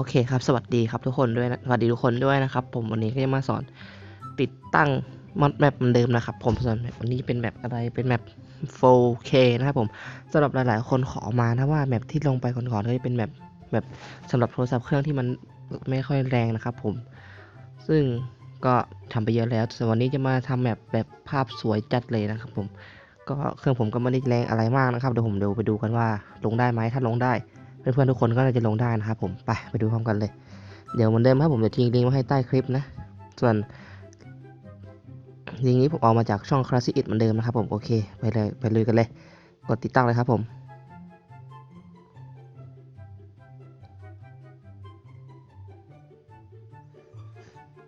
อเคครับ สวัสดีครับทุกคนด้วยนะสวัสดีทุกคนด้วยนะครับ ผมวันนี้ก็จะมาสอนติดตั้งมอดแมปเหมือนเดิมนะครับ ผมส่วนแมปวันนี้เป็นแมปอะไรเป็นแมป 4K นะครับผมสำหรับหลายๆ คนขอมานะว่าแมปที่ลงไปก่อนๆก็จะเป็นแมปแบบสำหรับโทรศัพท์เครื่องที่มันไม่ค่อยแรงนะครับ ผม ซึ่งก็ทำไปเยอะแล้วแต่วันนี้จะมาทำแมปแบบภาพสวยจัดเลยนะครับ ผม ก็เครื่องผมก็ไม่ได้แรงอะไรมากนะครับเดี๋ยวผมเดี๋ยวไปดูกันว่าลงได้ไหมถ้าลงได้ เพื่อนๆทุกคนก็น่าจะลงได้นะครับผมไปไปดูพร้อมกันเลย เดี๋ยวเหมือนเดิมครับผมจะทิ้งลิงก์ไว้ให้ใต้คลิปนะ ส่วนลิงก์นี้ผมเอามาจากช่อง Classic It เหมือนเดิมนะครับผมโอเคไปเลยไปเลยกันเลย กดติดตั้งเลยครับผม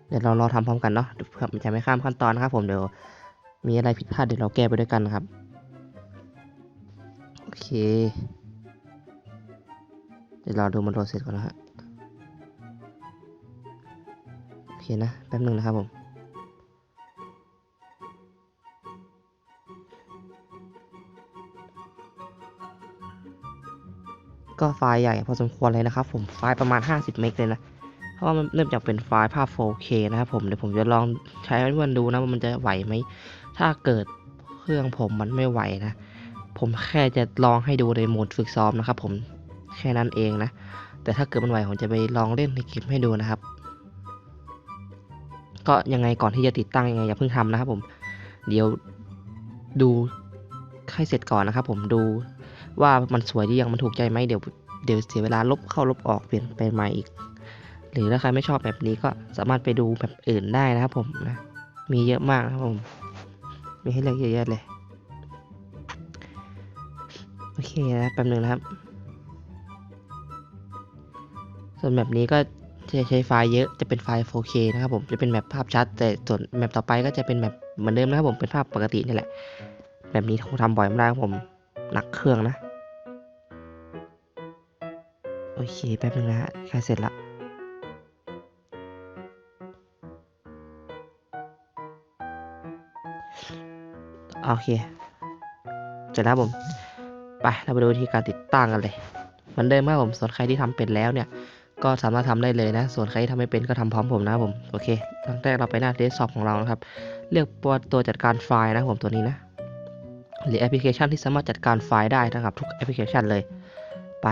เดี๋ยวเรารอทำพร้อมกันเนาะเพื่อมันจะไม่ข้ามขั้นตอนนะครับผมเดี๋ยวมีอะไรผิดพลาดเดี๋ยวเราแก้ไปด้วยกันนะครับโอเค เดี๋ยวรอดูมันโหลดเสร็จก่อนนะฮะโอเคนะแป๊บหนึ่งนะครับผมก็ไฟล์ใหญ่พอสมควรเลยนะครับผมไฟล์ประมาณ 50 เมกเลยนะ เพราะว่ามันเริ่มจากเป็นไฟล์ภาพ 4K นะครับผมเดี๋ยวผมจะลองใช้ให้เพื่อนดูนะว่ามันจะไหวไหม ถ้าเกิดเครื่องผมมันไม่ไหวนะ ผมแค่จะลองให้ดูในโหมดฝึกซ้อมนะครับผม แค่นั้นเองนะ แต่ถ้าเกิดมันไหวผมจะไปลองเล่นในคลิปให้ดูนะครับ ก็ยังไงก่อนที่จะติดตั้งยังไงอย่าเพิ่งทำนะครับผม เดี๋ยวดูให้เสร็จก่อนนะครับ ผมดูว่ามันสวยดียังมันถูกใจไหมเดี๋ยวเดี๋ยวเสียเวลาลบเข้าลบออกเปลี่ยนไปใหม่อีก หรือถ้าใครไม่ชอบแบบนี้ก็สามารถไปดูแบบอื่นได้นะครับผมนะมีเยอะมากนะครับผม มีให้เลือกเยอะแยะเลย โอเคนะแป๊บนึงนะครับ ส่วนแบบนี้ก็จะใช้ไฟล์เยอะจะเป็นไฟล์ 4K นะครับผมจะเป็นแบบภาพชัด แต่ส่วนแบบต่อไปก็จะเป็นแบบเหมือนเดิมนะครับผมเป็นภาพปกตินี่แหละ แบบนี้คงทำบ่อยไม่ได้ครับผมหนักเครื่องนะ โอเคแป๊บนึงนะฮะใกล้เสร็จละโอเคเสร็จแล้วผม ไปเราไปดูวิธีการติดตั้งกันเลย เหมือนเดิมครับผมส่วนใครที่ทำเป็นแล้วเนี่ย ก็สามารถทำได้เลยนะ ส่วนใครที่ทำไม่เป็นก็ทำพร้อมผมนะผม โอเคตั้งแต่เราไปหน้าเดสก์ท็อปของเรานะครับ เลือกตัวตัวจัดการไฟล์นะผมตัวนี้นะ หรือแอปพลิเคชันที่สามารถจัดการไฟล์ได้นะครับ ทุกแอปพลิเคชันเลย ไป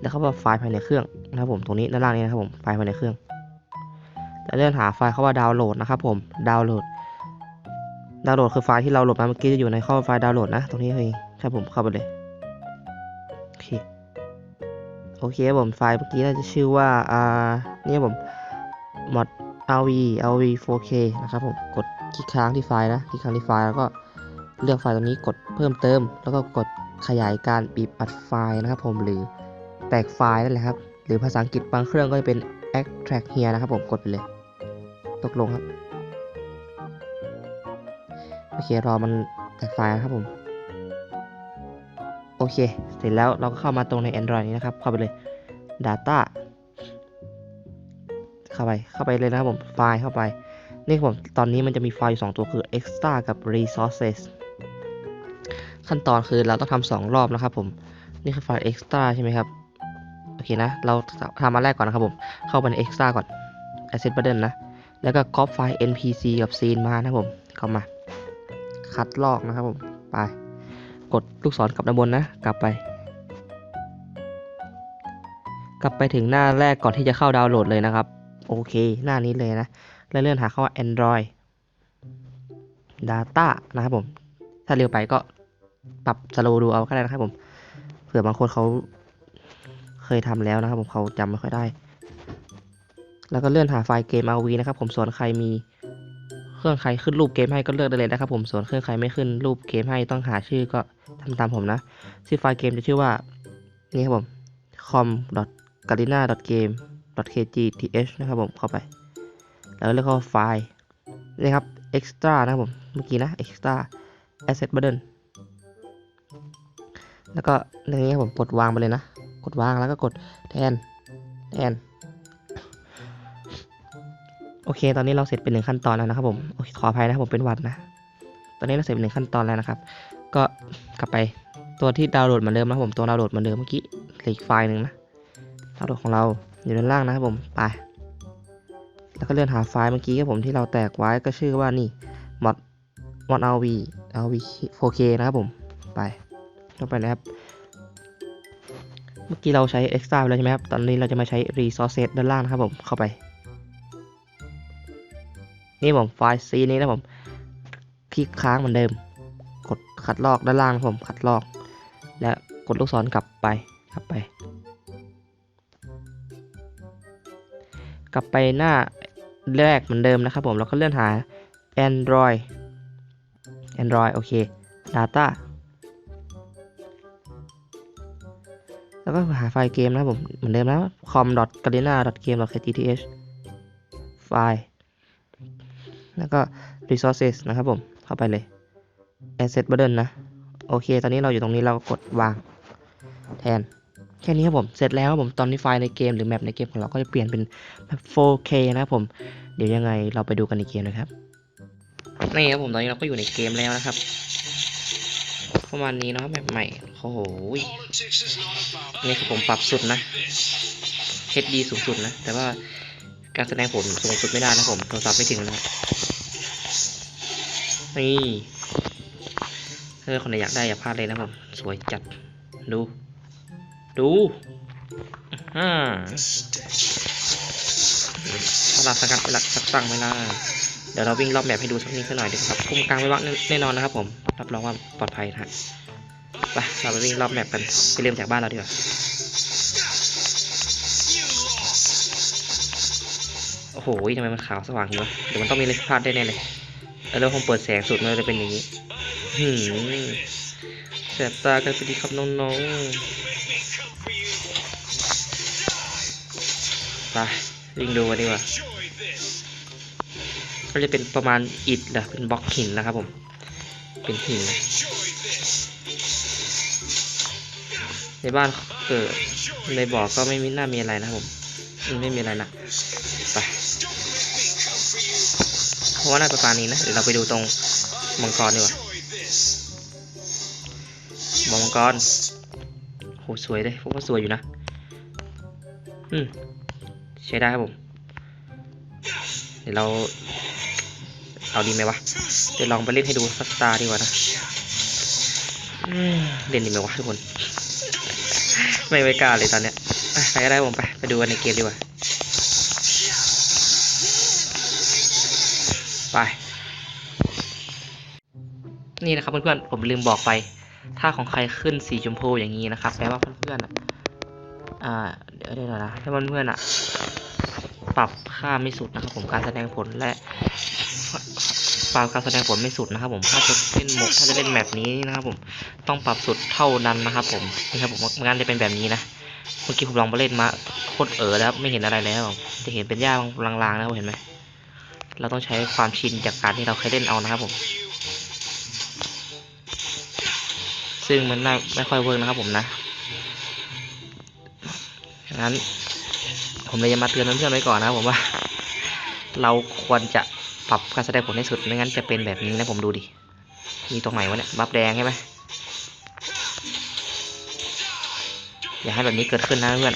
แล้วเข้ามาไฟล์ภายในเครื่องนะครับผมตรงนี้ด้านล่างนี้นะครับผม ไฟล์ภายในเครื่องแล้วเลื่อนหาไฟล์เข้าว่าดาวน์โหลดนะครับผม ดาวน์โหลด ดาวน์โหลดคือไฟล์ที่เราโหลดมาเมื่อกี้จะอยู่ในข้อไฟล์ดาวน์โหลดนะ ตรงนี้เองใช่ผม เข้าไปเลย โอเคครับผมไฟล์เมื่อกี้น่าจะชื่อว่าอ่าเนี่ครับผม mod rv rv 4k นะครับผมกดคลิกค้างที่ไฟล์นะคลิกค้างที่ไฟล์แล้วก็เลือกไฟล์ตรงนี้กดเพิ่มเติม แล้วก็กดขยายการบีบอัดไฟล์นะครับผมหรือแตกไฟล์นั่นแหละครับ หรือภาษาอังกฤษบางเครื่องก็จะเป็น extract here นะครับผมกดไปเลย ตกลงครับ โอเครอมันแตกไฟล์นะครับผม โอเค เสร็จแล้วเราก็เข้ามาตรงใน Android นี้นะครับ เข้าไปเลย Data เข้าไป เข้าไปเลยนะครับผม ไฟล์เข้าไป นี่ผม ตอนนี้มันจะมีไฟล์อยู่2ตัวคือ extra กับ resources ขั้นตอนคือเราต้องทำสองรอบนะครับผม นี่คือไฟล์ extra ใช่ไหมครับ โอเคนะ เราทำมาแรกก่อนนะครับผม เข้าไปใน extra ก่อน asset button นะ แล้วก็ copy ไฟล์ npc กับ scene มานะครับผม เข้ามา คัดลอกนะครับผม ไป กดลูกศรกลับด้านบนนะ กลับไป กลับไปถึงหน้าแรกก่อนที่จะเข้าดาวน์โหลดเลยนะครับ โอเค หน้านี้เลยนะ แล้วเลื่อนหาเข้าว่า Android Data นะครับผม ถ้าเร็วไปก็ปรับสโลดูเอาก็ได้นะครับผมเผื่อบางคนเขาเคยทำแล้วนะครับผมเขาจำไม่ค่อยได้ แล้วก็เลื่อนหาไฟล์เกม RV นะครับผมส่วนใครมี เครื่องใครขึ้นรูปเกมให้ก็เลือกได้เลยนะครับผม ส่วนเครื่องใครไม่ขึ้นรูปเกมให้ต้องหาชื่อก็ทำตามผมนะชื่อไฟล์เกมจะชื่อว่า นี่ครับผม com garena game kgth นะครับผม เข้าไป แล้วเลือกเข้าไฟล์นี่ครับ extra นะครับผม เมื่อกี้นะ extra asset button แล้วก็ในนี้ครับผมกดวางไปเลยนะ กดวางแล้วก็กดแทน แทน โอเค ตอนนี้เราเสร็จเป็นหนึ่งขั้นตอนแล้วนะครับผมโอเคขออภัยนะครับผมเป็นหวัดนะ ตอนนี้เราเสร็จเป็นหนึ่งขั้นตอนแล้วนะครับ ก็กลับไปตัวที่ดาวน์โหลดเหมือนเดิมนะครับผม ตัวดาวน์โหลดเหมือนเดิมเมื่อกี้เหลืออีกไฟล์หนึ่งนะ ดาวน์โหลดของเราอยู่ด้านล่างนะครับผม ไป แล้วก็เลื่อนหาไฟล์เมื่อกี้ครับผมที่เราแตกไว้ก็ชื่อว่านี่ mod mod rv rv 4k นะครับผม ไปเข้าไปนะครับ เมื่อกี้เราใช้ extra ไปแล้วใช่ไหมครับ ตอนนี้เราจะมาใช้ resources ด้านล่างนะครับผม เข้าไป นี่ผมไฟล์ C นี้นะผมคลิกค้างเหมือนเดิม กดคัดลอกด้านล่างผมคัดลอก และกดลูกศรกลับไปกลับไป กลับไปหน้าแรกเหมือนเดิมนะครับผมแล้วก็เลื่อนหา Android Android โอเค Data แล้วก็หาไฟล์เกมนะครับผมเหมือนเดิมนะ com.garena.game.kth ไฟล์ แล้วก็ resources นะครับผม เข้าไปเลย asset burden นะ โอเค ตอนนี้เราอยู่ตรงนี้เราก็กดวางแทน แค่นี้ครับผม เสร็จแล้วครับผม ตอนนี้ไฟล์ในเกมหรือแมปในเกมของเราก็จะเปลี่ยนเป็นแบบ 4K นะครับผม เดี๋ยวยังไงเราไปดูกันในเกมนะครับ นี่ครับผม ตอนนี้เราก็อยู่ในเกมแล้วนะครับ ประมาณนี้เนาะแบบใหม่ โอ้โห นี่คือผมปรับสุดนะ HD สูงสุดนะ แต่ว่าการแสดงผลสูงสุดไม่ได้นะผม โทรศัพท์ไม่ถึงนะ นี่ถ้าคนไหนอยากได้อย่าพลาดเลยนะผมสวยจัดดู ดูอ่าถ้าเราสกัดไปละสักตั้งไว้ละเดี๋ยวเราวิ่งรอบแบบให้ดูสักนิดสักหน่อยดีครับคุ้มกลางไม่วักแน่นอนนะครับผมรับรองว่าปลอดภัยนะฮะไปเราไปวิ่งรอบแมปกันไปเริ่มจากบ้านเราดีกว่าโอ้โหทำไมมันขาวสว่างอยู่วะเดี๋ยวมันต้องมีอะไรพลาดได้แน่เลย แล้วผมเปิดแสงสุดมันเลยเป็นอย่างนี้หืมแสบตากันไปดีครับน้องๆ ไปวิ่งดูกันดีกว่า ก็จะเป็นประมาณอิฐนะเป็นบล็อกหินนะครับผม เป็นหิน ในบ้านเกิดในบ่อก็ไม่มีหน่ามีอะไรนะครับผม ไม่มีอะไรนะ ราะว่าน่าประมานี้นะเดี๋ยวเราไปดูตรงมังกรดีกว่าบอมังกรโหสวยเลยพวกว่าสวยอยู่นะ อืมใช้ได้ครับผม เดี๋ยวเรา เอาดีไหมวะ เดี๋ยวลองไปเล่นให้ดูสักตาดีกว่านะเล่นดีไหมวะทุกคน ไม่ไว้กล้าเลยตอนเนี้ยอะไปก็ได้ผมไป ไปดูกันในเกมดีกว่า นี่นะครับเพื่อนๆผมลืมบอกไป ถ้าของใครขึ้นสีชมพูอย่างนี้นะครับแปลว่าเพื่อนๆอะอ่าเดี๋ยวเดี๋ยวนะถ้าเพื่อนๆอะปรับค่าไม่สุดนะครับ ผมการแสดงผลและปรับการแสดงผลไม่สุดนะครับ ผมถ้าจะเล่นโหมดถ้าจะเล่นแมปนี้นะครับ ผมต้องปรับสุดเท่านั้นนะครับ ผมนี่ครับผมงั้นจะเป็นแบบนี้นะเมื่อกี้ผมลองไปเล่นมาโคตรเอ๋อแล้วไม่เห็นอะไรแล้วจะเห็นเป็นหญ้าลางๆนะครับเห็นไหมเราต้องใช้ความชินจากการที่เราเคยเล่นเอานะครับผม ซึ่งมันน่าไม่ค่อยเวิร์กนะครับผมนะงั้น ผมเลยจะมาเตือนเพื่อนๆไว้ก่อนนะผมว่า เราควรจะปรับการแสดงผลให้สุดไม่งั้นจะเป็นแบบนี้นะผมดูดิมีตรงไหนวะเนี่ยบัฟแดงใช่ไหมอย่าให้แบบนี้เกิดขึ้นนะเพื่อน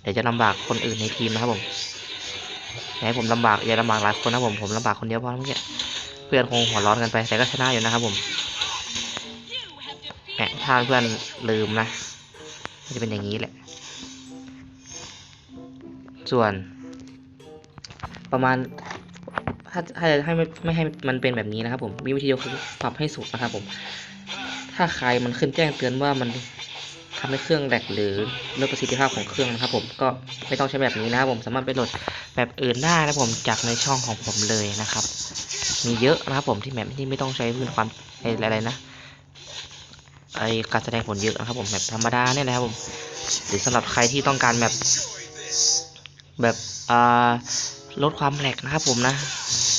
เดี๋ยวจะลำบากคนอื่นในทีมนะครับผมอย่าให้ผมลำบากอย่าลำบากหลายคนนะผมผมลำบากคนเดียวพอเมื่อกี้เพื่อนคงหัวร้อนกันไปแต่ก็ชนะอยู่นะครับผม ถ้าเพื่อนลืมนะมันจะเป็นอย่างนี้แหละ ส่วน ประมาณ ถ้าถ้าจะให้ไม่ไม่ให้มันเป็นแบบนี้นะครับ ผมมีวิธีเดียวคือปรับให้สุดนะครับ ผม ถ้าใครมันขึ้นแจ้งเตือนว่ามันทำให้เครื่องแหลกหรือลดประสิทธิภาพของเครื่องนะครับ ผมก็ไม่ต้องใช้แบบนี้นะครับผมสามารถไปโหลดแบบอื่นได้นะผมจากในช่องของผมเลยนะครับ มีเยอะนะครับผมที่แบบที่ไม่ต้องใช้พื้นความอะไรนะ ไอการแสดงผลเยอะนะครับผมแบบธรรมดาเนี่ยนะครับผมหรือสำหรับใครที่ต้องการแบบ แบบอ่าลดความแหลกนะครับผมนะ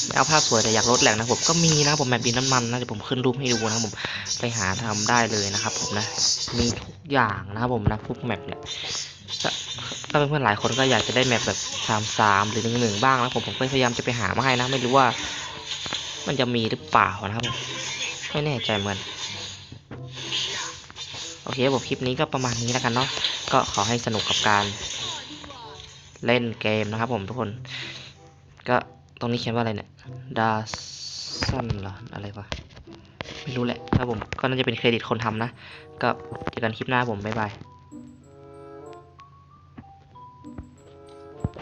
ไม่เอาภาพสวยแต่อยากลดแหลกนะผมก็มีนะครับผมแบบดินน้ำมันนะเดี๋ยวผมขึ้นรูปให้ดูนะครับผมไปหาทำได้เลยนะครับ ผมนะมีทุกอย่างนะครับผมนะพวกแมปเนี่ยถ้าถ้าเพื่อนๆหลายคนก็อยากจะได้แมปแบบสามสามหรือหนึ่งหนึ่งบ้างนะผมผมก็พยายามจะไปหามาให้นะ ไม่รู้ว่า มันจะมีหรือเปล่านะครับผมไม่แน่ใจเหมือน โอเคผมคลิปนี้ก็ประมาณนี้แล้วกันเนาะก็ขอให้สนุกกับการ เล่นเกมนะครับผมทุกคน ก็ตรงนี้เขียนว่าอะไรเนี่ยดาซันเหรออะไรวะไม่รู้แหละครับผมก็น่าจะเป็นเครดิตคนทำนะ ก็เจอกันคลิปหน้าผมบ๊ายบาย